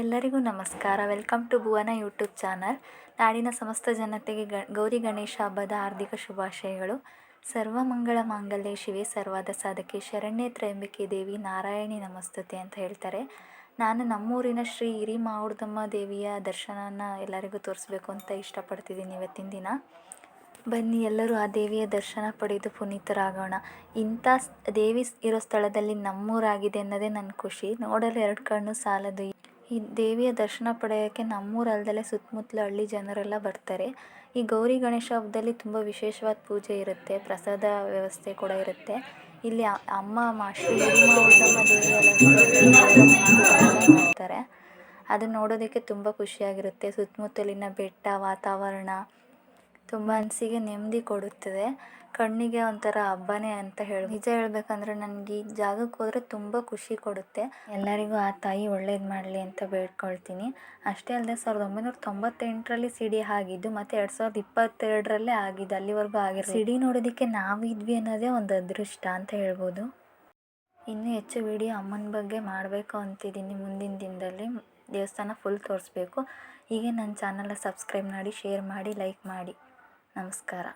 ಎಲ್ಲರಿಗೂ ನಮಸ್ಕಾರ. Welcome to Bhuvana YouTube channel. ನಾಡಿನ ಸಮಸ್ತ ಜನತೆಗೆ ಗೌರಿ ಗಣೇಶ ಹಬ್ಬದ ಹಾರ್ದಿಕ ಶುಭಾಶಯಗಳು. ಸರ್ವಮಂಗಳ ಮಾಂಗಲ್ಯ. ಶಿವೆ ಸರ್ವಾದ ಸಾಧಕಿ. ಶರಣ್ಯ ತ್ರಯಂಬಿಕೆ ದೇವಿ. ನಾರಾಯಣಿ ನಮಸ್ತುತೆ ಅಂತ ಹೇಳ್ತಾರೆ. ನಾನು ನಮ್ಮೂರಿನ ಶ್ರೀ ಹಿರಿಮಾವುಡ್ದಮ್ಮ ದೇವಿಯ ದರ್ಶನನ ಎಲ್ಲರಿಗೂ ತೋರಿಸ್ಬೇಕು ಅಂತ ಇಷ್ಟಪಡ್ತಿದ್ದೀನಿ ಇವತ್ತಿನ ದಿನ. ಬನ್ನಿ, ಎಲ್ಲರೂ ಆ ದೇವಿಯ ದರ್ಶನ ಪಡೆದು ಪುನೀತರಾಗೋಣ. ಇಂಥ ದೇವಿ ಇರೋ ಸ್ಥಳದಲ್ಲಿ ನಮ್ಮೂರಾಗಿದೆ ಅನ್ನೋದೇ ನನ್ನ ಖುಷಿ. ನೋಡಲು ಎರಡು ಕಣ್ಣು ಸಾಲದು. ಈ ದೇವಿಯ ದರ್ಶನ ಪಡೆಯೋಕ್ಕೆ ನಮ್ಮೂರು ಅಲ್ದಲೇ ಸುತ್ತಮುತ್ತಲ ಹಳ್ಳಿ ಜನರೆಲ್ಲ ಬರ್ತಾರೆ. ಈ ಗೌರಿ ಗಣೇಶ ಹಬ್ಬದಲ್ಲಿ ತುಂಬ ವಿಶೇಷವಾದ ಪೂಜೆ ಇರುತ್ತೆ, ಪ್ರಸಾದ ವ್ಯವಸ್ಥೆ ಕೂಡ ಇರುತ್ತೆ. ಇಲ್ಲಿ ಅಮ್ಮ ಮಾ ಮಾಡ್ತಾರೆ. ಅದನ್ನ ನೋಡೋದಕ್ಕೆ ತುಂಬ ಖುಷಿಯಾಗಿರುತ್ತೆ. ಸುತ್ತಮುತ್ತಲಿನ ಬೆಟ್ಟ, ವಾತಾವರಣ ತುಂಬ ಮನಸ್ಸಿಗೆ ನೆಮ್ಮದಿ ಕೊಡುತ್ತದೆ. ಕಣ್ಣಿಗೆ ಒಂಥರ ಹಬ್ಬನೇ ಅಂತ ಹೇಳಿ ನಿಜ ಹೇಳ್ಬೇಕಂದ್ರೆ ನನಗೆ ಈ ಜಾಗಕ್ಕೆ ಹೋದರೆ ತುಂಬ ಖುಷಿ ಕೊಡುತ್ತೆ. ಎಲ್ಲರಿಗೂ ಆ ತಾಯಿ ಒಳ್ಳೇದು ಮಾಡಲಿ ಅಂತ ಬೇಡ್ಕೊಳ್ತೀನಿ. ಅಷ್ಟೇ ಅಲ್ಲದೆ ಸಾವಿರದ ಒಂಬೈನೂರ ತೊಂಬತ್ತೆಂಟರಲ್ಲಿ ಸಿಡಿ ಆಗಿದ್ದು, ಮತ್ತು ಎರಡು ಸಾವಿರದ ಇಪ್ಪತ್ತೆರಡರಲ್ಲೇ ಆಗಿದ್ದು, ಅಲ್ಲಿವರೆಗೂ ಆಗಿರೋ ಸಿಡಿ ನೋಡೋದಕ್ಕೆ ನಾವಿದ್ವಿ ಅನ್ನೋದೇ ಒಂದು ಅದೃಷ್ಟ ಅಂತ ಹೇಳ್ಬೋದು. ಇನ್ನೂ ಹೆಚ್ಚು ವಿಡಿಯೋ ಅಮ್ಮನ ಬಗ್ಗೆ ಮಾಡಬೇಕು ಅಂತಿದ್ದೀನಿ ಮುಂದಿನ ದಿನದಲ್ಲಿ. ದೇವಸ್ಥಾನ ಫುಲ್ ತೋರಿಸ್ಬೇಕು. ಹೀಗೆ ನನ್ನ ಚಾನಲ್ನ ಸಬ್ಸ್ಕ್ರೈಬ್ ಮಾಡಿ ಶೇರ್ ಮಾಡಿ ಲೈಕ್ ಮಾಡಿ. ನಮಸ್ಕಾರ